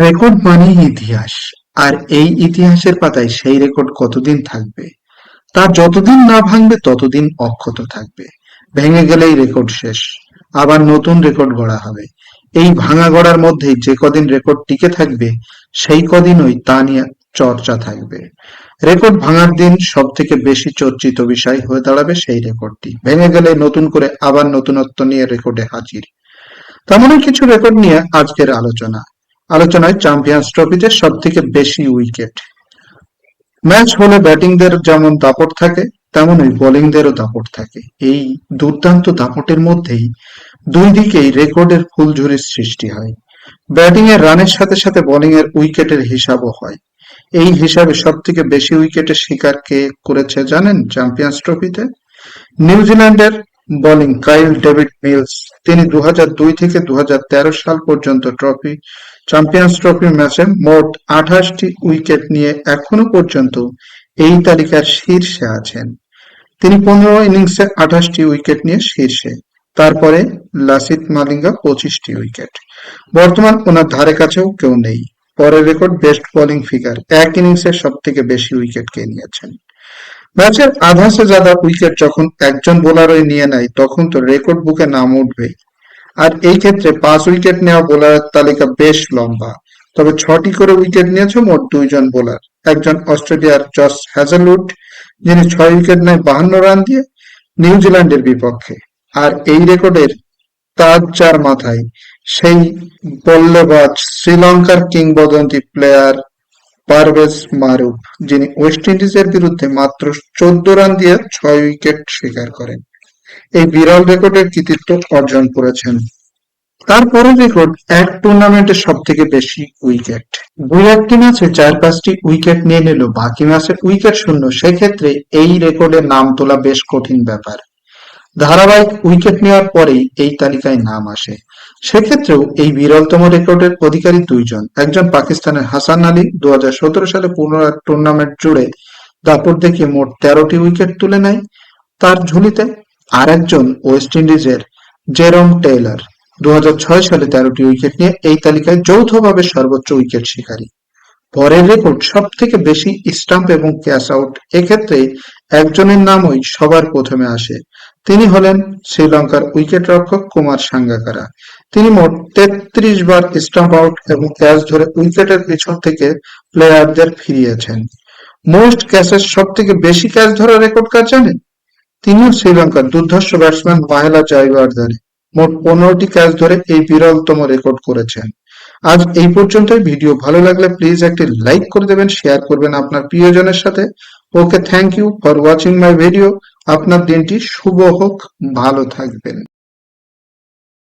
Record মানেই ইতিহাস। আর এই ইতিহাসের পাতায় সেই রেকর্ড কতদিন থাকবে? তা যতদিন না ভাঙবে, ততদিন অক্ষত থাকবে। ভেঙে গেলেই রেকর্ড শেষ। আবার নতুন রেকর্ড গড়া হবে। এই ভাঙা গড়ার মধ্যেই যে কদিন রেকর্ড টিকে থাকবে, সেই কদিনই তা নিয়ে চর্চা থাকবে। রেকর্ড ভাঙার দিন সব থেকে বেশি চর্চিত বিষয় হয়ে দাঁড়াবে সেই রেকর্ডটি ভেঙে গেলে নতুন করে আবার নতুনত্ব নিয়ে রেকর্ডে হাজির। তেমনই কিছু রেকর্ড নিয়ে আজকের আলোচনা। আলোচনায় চ্যাম্পিয়ন্স ট্রফিতে সব থেকে বেশি উইকেট ম্যাচ হলে ব্যাটিংদের যেমন দাপট থাকে, তেমনই বোলিংদেরও দাপট থাকে। এই দুর্দান্ত দাপটের মধ্যেই দুই দিকেই রেকর্ডের ফুলঝুরির সৃষ্টি হয়। ব্যাটিং এর রানের সাথে সাথে বোলিং এর উইকেটের হিসাবও হয়। এই হিসাবে সব থেকে বেশি উইকেটের শিকার কে করেছে জানেন চ্যাম্পিয়ন্স ট্রফিতে নিউজিল্যান্ডের বোলিং কাইল ডেভিড মিলস তিনি দু হাজার দুই থেকে দু হাজার তেরো সাল পর্যন্ত ট্রফি চ্যাম্পিয়ন্স ট্রফি ম্যাচে মোট আঠাশটি উইকেট নিয়ে এখনও পর্যন্ত এই তালিকার শীর্ষে আছেন। তিনি পনেরো ইনিংসে আঠাশটি উইকেট নিয়ে শীর্ষে। তারপরে লাসিথ মালিঙ্গা পঁচিশটি উইকেট বর্তমান ওনার ধারে কাছেও কেউ নেই। পরের রেকর্ড বেস্ট বোলিং ফিগার এক ইনিংসে সব থেকে বেশি উইকেট কে নিয়েছেন। ম্যাচের আধা সে জাদা উইকেট যখন একজন বোলারই নিয়ে নেয়, তখন তো রেকর্ড বুকে নাম উঠবেই। আর এই ক্ষেত্রে পাঁচ উইকেট নেওয়া বোলারের তালিকা বেশ লম্বা। তবে ছটি করে উইকেট নিয়েছে মোট দুইজন বোলার। একজন অস্ট্রেলিয়ার জস হ্যাজেলউড, যিনি ছয় উইকেট নেয় বাহান্ন রান দিয়ে নিউজিল্যান্ডের বিপক্ষে। আর এই রেকর্ডের তার যার মাথায়, সেই বল্লেবাজ শ্রীলঙ্কার কিংবদন্তি প্লেয়ার পারভেজ মারুফ, যিনি ওয়েস্ট ইন্ডিজের বিরুদ্ধে মাত্র চোদ্দ রান দিয়ে ছয় উইকেট স্বীকার করেন। এই বিরল রেকর্ডের কৃতিত্ব অর্জন করেছেন। তারপরের রেকর্ড এক টুর্নামেন্টে সব থেকে বেশি উইকেট। দুই একটি ম্যাচে চার পাঁচটি উইকেট নিয়ে নিল, বাকি ম্যাচে উইকেট শূন্য। সেক্ষেত্রে এই রেকর্ডের নাম তোলা বেশ কঠিন ব্যাপার। ধারাবাহিক উইকেট নেওয়ার পরেই এই তালিকায় নাম আসে। সেক্ষেত্রেও এই বিরলতম রেকর্ডের অধিকারী দুইজন। একজন পাকিস্তানের হাসান আলী দু হাজার সতেরো সালে পুনরায় টুর্নামেন্ট জুড়ে দাপট দেখিয়ে মোট তেরোটি উইকেট তুলে নেয়। তার ঝুলিতে আর একজন ওয়েস্ট ইন্ডিজের জেরম টেইলর। ছয় সালে তেরোটি উইকেট নিয়ে এই তালিকায় যৌথভাবে সর্বোচ্চ উইকেট শিকারী। পরের রেকর্ড সব থেকে বেশি স্টাম্প এবং ক্যাশ আউট। এক্ষেত্রে একজনের নামই সবার প্রথমে আসে। তিনি হলেন শ্রীলঙ্কার উইকেট রক্ষক কুমার সাঙ্গাকারা। তিনি মোট তেত্রিশ বার স্টাম্প আউট এবং ক্যাচ ধরে উইকেটের পিছন থেকে প্লেয়ারদের ফিরিয়েছেন। মোস্ট ক্যাচের সব থেকে বেশি ক্যাচ ধরা রেকর্ড কার জানেন? তিনিও শ্রীলঙ্কার দুর্ধর্ষ ব্যাটসম্যান মাহেলা জয়বর্ধনে মোট পনেরোটি ক্যাচ ধরে এই বিরলতম রেকর্ড করেছেন। আজ এই পর্যন্তই। ভিডিও ভালো লাগলে প্লিজ একটি লাইক করে দেবেন শেয়ার করবেন আপনার প্রিয়জনের সাথে। Okay thank you for watching my video আপনার দিনটি শুভ হোক, ভালো থাকবেন।